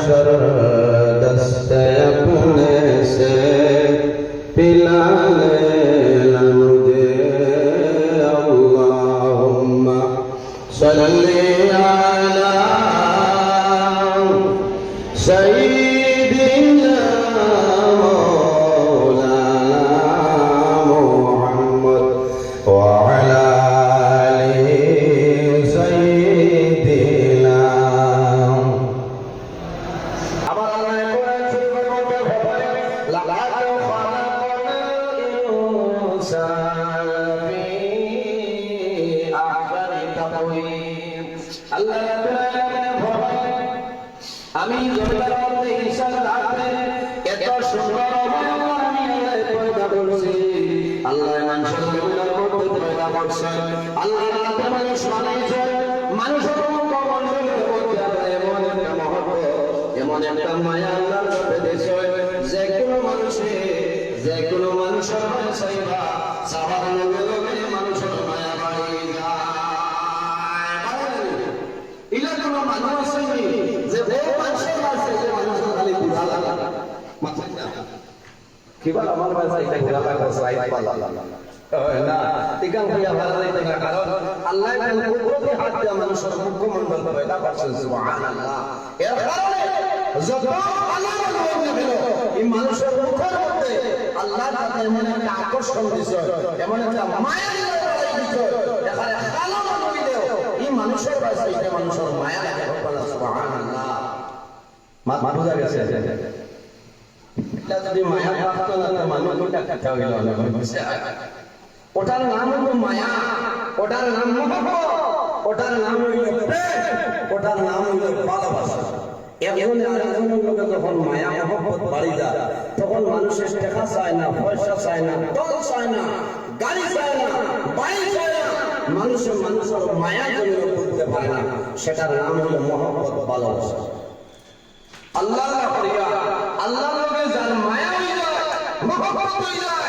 بشر دست اپنے سے پلا لینا مجھے اللہم صلی علی سید পয়দা আল্লাহ রাতে মানুষ বানাইছে মানুষের মধ্যে এমন একটা মহব্বত, এমন একটা মায়া আল্লাহ রূপে যে কোনো মানুষে, যে কোনো মানুষের ইলা কোন মানুষ খালি না। কিবা আমার ভাষা এটা ঘোরা লাগা, সাইড পালা না। তিকাং ভাইয়া ভালো লাগতে না, কারণ আল্লাহ কোন কুদরতি হাত দিয়ে মানুষের মুখমণ্ডল পয়দা করছেন, সুবহানাল্লাহ। এর কারণে যত আল্লাহ বলে এই মানুষের মুখের মধ্যে আল্লাহ তাকে এমন একটা আকর্ষণ দিছে, এমন একটা মায়া দিছে এখানে কালো নবী দেও এই মায়া মানুষ। ওটার নাম হলো মায়া, ওটার নাম মহব্বত ওটার নাম হইল প্রেম, ওটার নাম হইল ভালোবাসা। এখন আর একজনের লোকে যখন মায়া, মহব্বত বাড়ি যায়, তখন মানুষের টাকা চায় না, পয়সা চায় না, দল চায় না, গাড়ি চায় না, বাড়ি চায় না। মানুষের মানুষের মায়া জন্য বুঝতে পারে না, সেটার নাম হলো মহব্বত, ভালোবাসা। আল্লাহ আল্লাহ যার মায়া হয়ে যায়, মহব্বত হয়ে যায়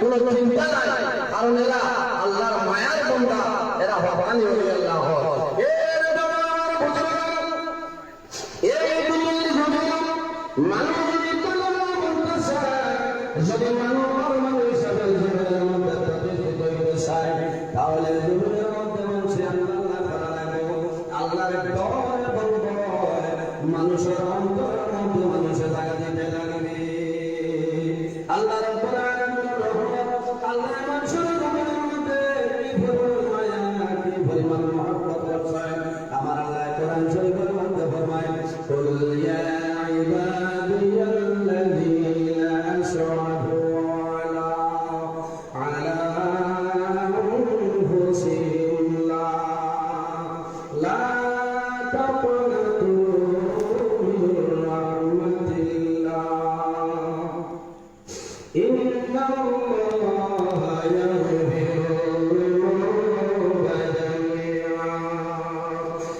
কোনো চিন্তা নাই কারণ এরা আল্লাহর মায়ার বন্ধা। এরা ওলি আল্লাহ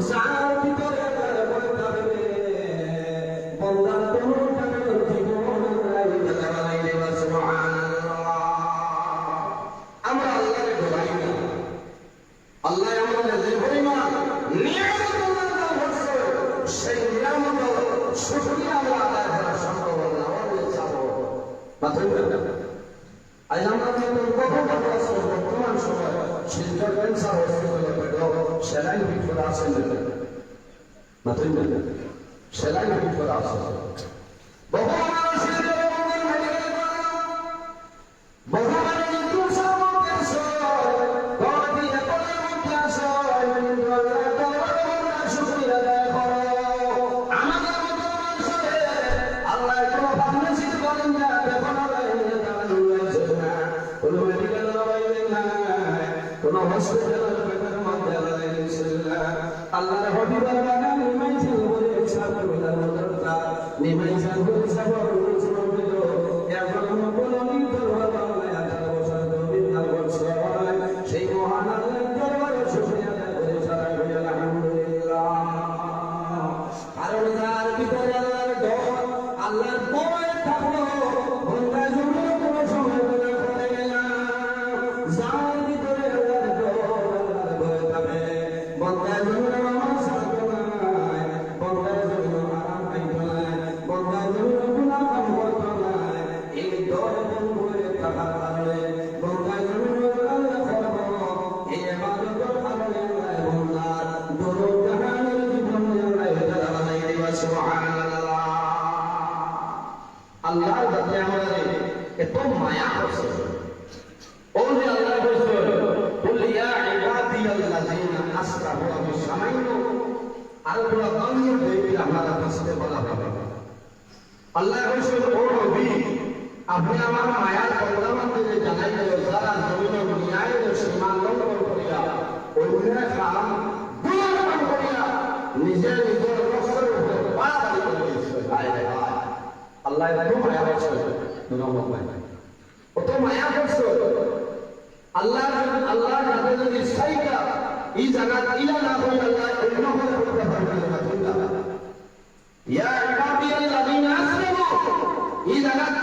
যার আমরা আল্লাহরে ভয় না। আল্লাহ আমাদের যে পরিমাণ আমরা আদায় করা না। আমাদের আজ আমরা বর্তমান সময় শিল্প ক্যান্সার হসপিটাল সেলাই হুই খোলা আছে মাতুই সেলাই হুই খোলা আছে। বহু মানুষের আলাইনা আসরা বলাবো সামান্য আরবরা গঞ্জের বইকে আপনারা ফাঁসতে বলা হবে। আল্লাহ রসুল ও নবী আপনি আমার মায়ার প্রধানমন্ত্রীকে জানাইলে যারা জমিনে ন্যায়ের সীমান আল্লাহ আল্লাহ যদি সাইকা এই জায়গা ইলা না হয়ে আল্লাহ অন্য হয়ে করতে পারবে না ইয়া ইবাদি আল্লাযিনা আসলামু এই জায়গা